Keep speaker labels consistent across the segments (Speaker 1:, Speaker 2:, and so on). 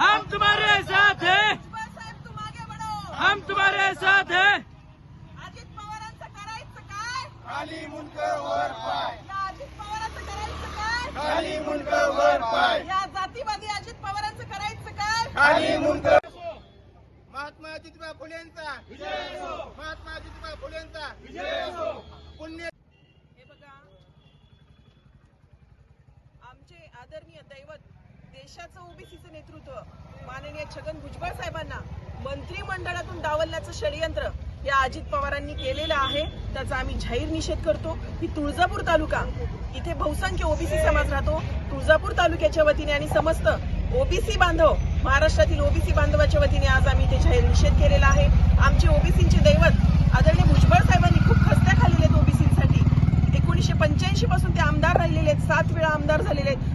Speaker 1: हम
Speaker 2: तुम्हारे साथ हैं। हम तुम्हारे साथ हैं। अजित पवारांचं करायचं काली
Speaker 1: मुनकर
Speaker 2: वर पाय. मुनकर वर पाय. या जातीवादी अजित करायचं काय? मुनकर
Speaker 1: महात्मा ज्योतिबा फुलेंचा. महात्मा ज्योतिबा फुलेंचा. पुण्य
Speaker 2: आदरणीय दैवत देशाचं ओबीसीचं नेतृत्व माननीय छगन भुजबळ साहेबांना मंत्रिमंडळातून डावलण्याचं षडयंत्र या अजित पवारांनी केलेलं आहे. त्याचा आम्ही जाहीर निषेध करतो. की तुळजापूर तालुका इथे बहुसंख्य ओबीसी समाज राहतो. तुळजापूर तालुक्याच्या वतीने आणि समस्त ओबीसी बांधव महाराष्ट्रातील ओबीसी बांधवाच्या वतीने आज आम्ही इथे जाहीर निषेध केलेला आहे. आमचे ओबीसींचे दैवत आदरणीय भुजबळ साहेबांनी खूप खस्त्या खाल्लेले आहेत ओबीसींसाठी. एकोणीसशे पंच्याऐंशी पासून ते आमदार राहिलेले आहेत. सात वेळा आमदार झालेले आहेत.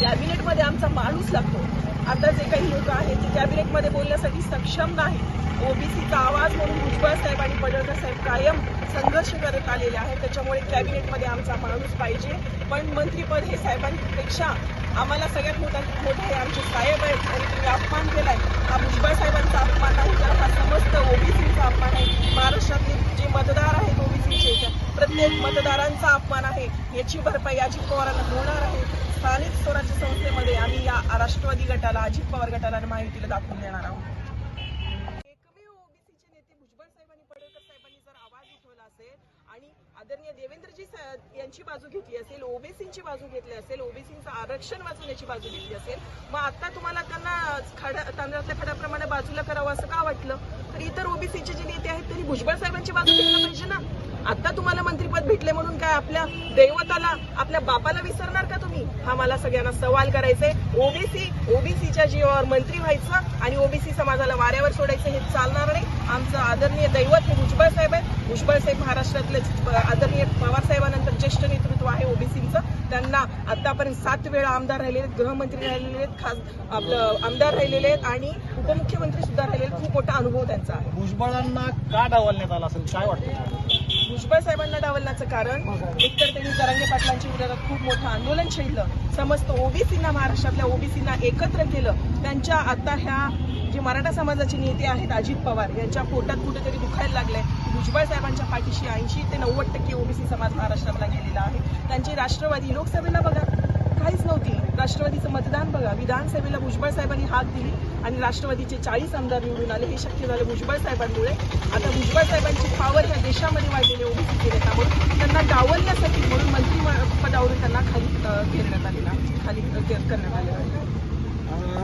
Speaker 2: कॅबिनेटमध्ये आमचा माणूस लागतो. आता जे काही लोक आहेत ते कॅबिनेटमध्ये बोलण्यासाठी सक्षम नाही. ओबीसीचा आवाज म्हणून भुजबळ साहेब आणि पडळकर साहेब कायम संघर्ष करत आलेले आहेत. त्याच्यामुळे कॅबिनेटमध्ये आमचा माणूस पाहिजे. पण मंत्रीपद हे साहेबांपेक्षा आम्हाला सगळ्यात मोठा मोठं हे आमचे साहेब आहेत. आणि तुम्ही अपमान केलाय. हा भुजबळ साहेबांचा अपमान नाही. तर हा समस्त ओबीसीचा अपमान आहे. महाराष्ट्रातले जे मतदार आहेत ओबीसीचे प्रत्येक मतदारांचा अपमान याची भरपाई अजित पवारांना होणार आहे. स्थानिक स्वराज्य संस्थेमध्ये आम्ही या राष्ट्रवादी गटाला अजित पवार गटाला आणि महायुतीला दाखवून देणार आहोत. एकमेव ओबीसीचे नेते भुजबळ साहेबांनी पडळकर साहेबांनी जर आवाज उठवला असेल आणि आदरणीय देवेंद्रजी यांची बाजू घेतली असेल ओबीसींची बाजू घेतली असेल ओबीसींचं आरक्षण वाचवण्याची बाजू घेतली असेल मग आता तुम्हाला त्यांना खडा तांदळातल्या खड्याप्रमाणे बाजूला करावं असं का वाटलं? तर इतर ओबीसीचे जे नेते आहेत त्यांनी भुजबळ साहेबांची बाजू घेतली पाहिजे ना. आता तुम्हाला मंत्रीपद भेटले म्हणून काय आपल्या दैवताला आपल्या बापाला विसरणार का तुम्ही? हा मला सगळ्यांना सवाल करायचंय. ओबीसी ओबीसीच्या जीवावर मंत्री व्हायचं आणि ओबीसी समाजाला वाऱ्यावर सोडायचं हे चालणार नाही. आमचं आदरणीय दैवत हे भुजबळ साहेब आहेत. भुजबळ साहेब महाराष्ट्रातले आदरणीय पवार साहेबांनंतर ज्येष्ठ नेतृत्व आहे ओबीसीचं. त्यांना आतापर्यंत सात वेळा आमदार राहिलेले आहेत गृहमंत्री राहिलेले आहेत खास आपलं आमदार राहिलेले आहेत आणि उपमुख्यमंत्री सुद्धा राहिलेले खूप मोठा अनुभव त्यांचा आहे.
Speaker 3: भुजबळांना का डावलण्यात आला असेल? काय वाटतं?
Speaker 2: भुजबळ साहेबांना डावलण्याचं कारण. एकतर त्यांनी जरांगे पाटलांच्या विरोधात खूप मोठं आंदोलन छेडलं. समस्त ओबीसींना महाराष्ट्रातल्या ओबीसींना एकत्र केलं. त्यांच्या आता ह्या जे मराठा समाजाचे नेते आहेत अजित पवार यांच्या पोटात कुठेतरी दुखायला लागलंय. भुजबळ साहेबांच्या पाठीशी ऐंशी ते नव्वद टक्के ओबीसी समाज महाराष्ट्रातला गेलेला आहे. त्यांची राष्ट्रवादी लोकसभेला बघा. काहीच नव्हती. राष्ट्रवादीचं मतदान बघा. विधानसभेला भुजबळ साहेबांनी हात दिली आणि राष्ट्रवादीचे चाळीस आमदार निवडून आले. हे शक्य झालं भुजबळ साहेबांमुळे. आता भुजबळ साहेबांची पावर ह्या देशामध्ये वाढलेली ओबीसी नेत्यामुळे त्यांना डावलण्यासाठी म्हणून मंत्रिपदावरून त्यांना खाली घेण्यात आलेला खाली करण्यात आलेला